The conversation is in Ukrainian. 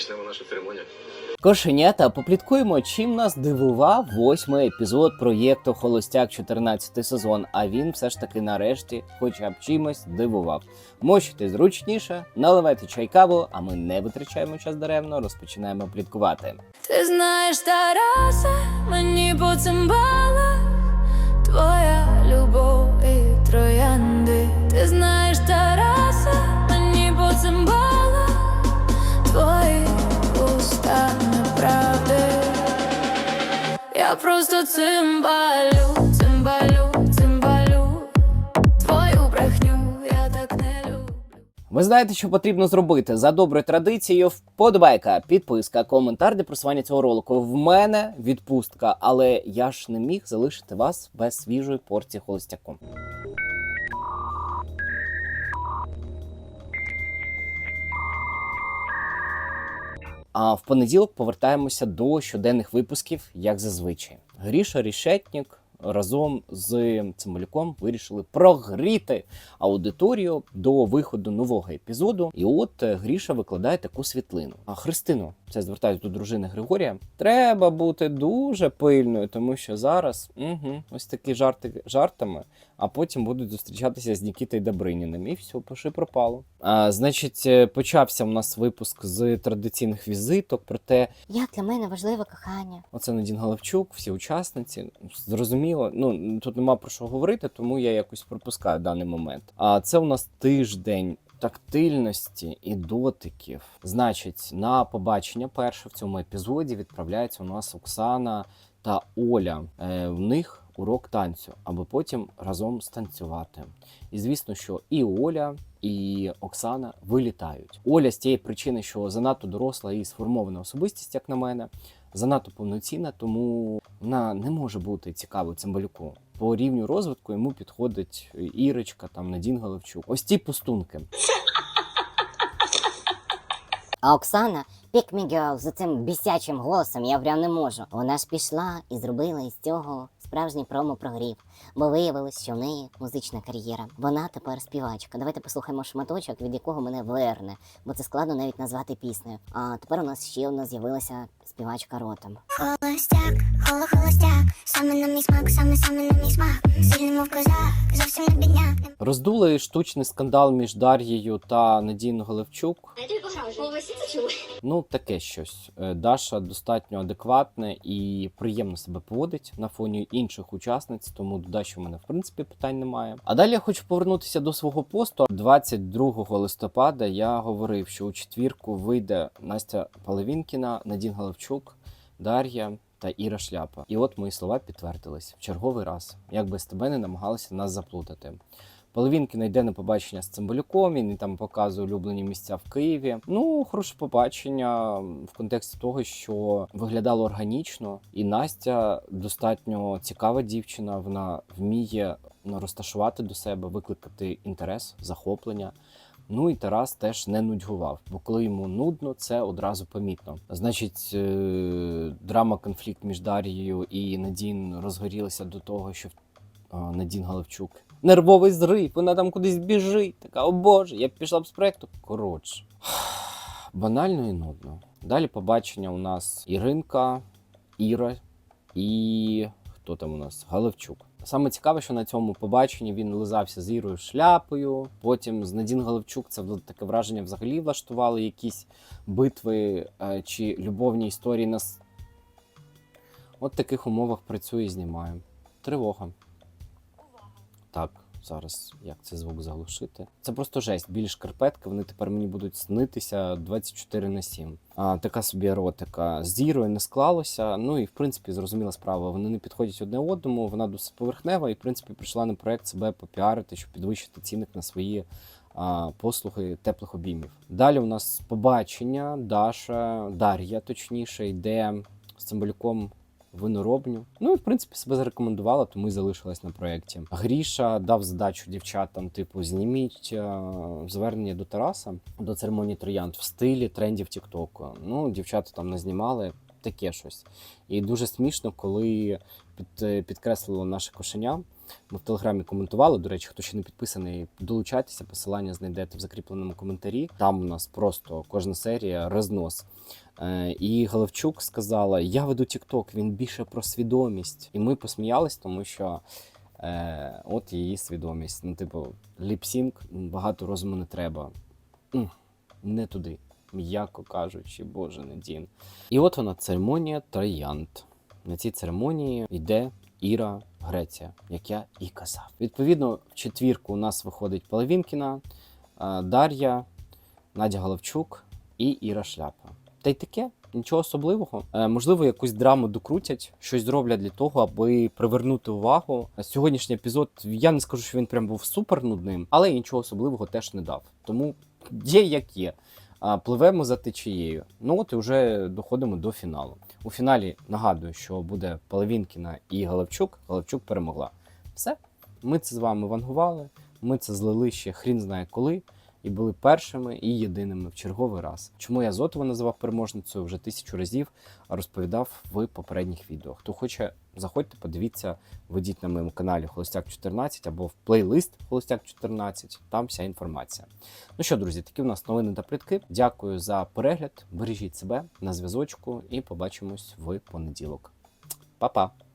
Почнемо нашу церемонію. Кошенята, попліткуємо, чим нас дивував восьмий епізод проєкту Холостяк 14 сезон. А він все ж таки нарешті, хоча б чимось дивував. Мощуйте зручніше, наливайте чай каву, а ми не витрачаємо час даремно, розпочинаємо пліткувати. Ти знаєш, Тараса, мені по цимбалах Твоя любов і троянди. Цимбалю, цимбалю, цимбалю Твою брехню я так не люблю. Ви знаєте, що потрібно зробити за доброю традицією. Вподобайка, підписка, коментар для просування цього ролику. В мене відпустка, але я ж не міг залишити вас без свіжої порції холостяку. А в понеділок повертаємося до щоденних випусків, як зазвичай. Гріша Рішетнік разом з Цимбалюком вирішили прогріти аудиторію до виходу нового епізоду. І от е, Гріша викладає таку світлину. А Христину, це звертаюсь до дружини Григорія. Треба бути дуже пильною, тому що зараз угу, ось такі жарти жартами, а потім будуть зустрічатися з Нікітою Добриніним. І все, пиши пропало. А, значить, е, почався у нас випуск з традиційних візиток про те, Як для мене важливе кохання. Оце Надін Головчук, всі учасниці. Зрозуміло, ну тут нема про що говорити, тому я якось пропускаю даний момент. А це у нас тиждень. Тактильності і дотиків. Значить, на побачення перше в цьому епізоді відправляється у нас Оксана та Оля. Е, в них урок танцю, аби потім разом станцювати. І звісно, що і Оля, і Оксана вилітають. Оля з тієї причини, що занадто доросла і сформована особистість, як на мене, занадто повноцінна, тому вона не може бути цікавою цимбалюку. По рівню розвитку йому підходить Ірочка, там Надін Головчук. Ось ті пустунки. А Оксана me з цим бісячим голосом я прям не можу. Вона ж пішла і зробила із цього справжній промо-прогрів, бо виявилось, що в неї музична кар'єра. Вона тепер співачка. Давайте послухаємо шматочок, від якого мене верне, бо це складно навіть назвати піснею. А тепер у нас ще одна з'явилася співачка ротом. Холостяк, холо холостяк, саме на мій смак, саме саме на мій смак. Роздули штучний скандал між Дар'єю та Надією Головчук. Ну, таке щось. Е, Даша достатньо адекватне і приємно себе поводить на фоні інших учасниць, тому до Даші в мене в принципі питань немає. А далі я хочу повернутися до свого посту. 22 листопада я говорив, що у четвірку вийде Настя Половінкіна, Надін Головчук, Дар'я. Та Іра Шляпа. І от мої слова підтвердились в черговий раз, як би з тебе не намагалися нас заплутати. Половінкіна йде на побачення з Цимбалюком, він там показує улюблені місця в Києві. Ну, хороше побачення в контексті того, що виглядало органічно, і Настя достатньо цікава дівчина. Вона вміє розташувати до себе, викликати інтерес, захоплення. Ну і Тарас теж не нудьгував, бо коли йому нудно, це одразу помітно. Значить, е, драма конфлікт між Дар'єю і Надін розгорілася до того, що Надін Головчук. Нервовий зрив, вона там кудись біжить. Така, о Боже, я б пішла б з проекту. Коротше. Банально і нудно. Далі побачення у нас Іринка, Іра і хто там у нас? Головчук. Саме цікаве, що на цьому побаченні він лизався з Ірою шляпою. Потім з Надін Головчук це таке враження взагалі влаштували якісь битви е, чи любовні історії на с- От таких умовах працюю і знімаю. Тривога. Так, зараз як цей звук заглушити. Це просто жесть. Білі шкарпетки, вони тепер мені будуть снитися 24 на 7. А, така собі еротика. З Ірою не склалося. Ну і в принципі зрозуміла справа. Вони не підходять одне одному, вона досить поверхнева і в принципі прийшла на проект себе попіарити, щоб підвищити цінник на свої. а, Послуги теплих обіймів. Далі у нас побачення. Даша, Дар'я, точніше, йде з цимбалюком виноробню. Ну і в принципі себе зарекомендувала, тому і залишилась на проєкті. Гріша дав задачу дівчатам: типу, зніміть е, звернення до Тараса до церемонії троянд в стилі трендів Тіктоку. Ну, дівчата там не знімали. Таке щось. І дуже смішно, коли під, підкреслило наше кошеня, Ми в телеграмі коментували. До речі, хто ще не підписаний, долучайтеся. Посилання знайдете в закріпленому коментарі. Там у нас просто кожна серія рознос. Е, І Головчук сказала: Я веду TikTok, він більше про свідомість. І ми посміялись, тому що е, от її свідомість. Ну, типу, ліпсінг, багато розуму не треба. Не туди, м'яко кажучи, боже не дін. І от вона церемонія троянд. На цій церемонії йде Іра Греція, як я і казав. Відповідно, в четвірку у нас виходить Половінкіна, е, Дар'я, Надя Головчук і Іра Шляпа. Та й таке, нічого особливого. Е, можливо, якусь драму докрутять, щось зроблять для того, аби привернути увагу. Сьогоднішній епізод я не скажу, що він прям був супер нудним, але нічого особливого теж не дав. Тому є як є. Пливемо за течією. Ну от і вже доходимо до фіналу. У фіналі нагадую, що буде Половінкіна і Головчук. Головчук перемогла. Все, ми це з вами вангували. Ми це злили ще хрін знає коли, і були першими і єдиними в черговий раз. Чому я Зотова називав переможницею вже тисячу разів, розповідав в попередніх відео. Хто хоче, заходьте, подивіться, ведіть на моєму каналі Холостяк 14 або в плейлист Холостяк 14. Там вся інформація. Ну що, друзі, такі у нас новини та плітки. Дякую за перегляд. Бережіть себе на зв'язочку і побачимось в понеділок. Па-па!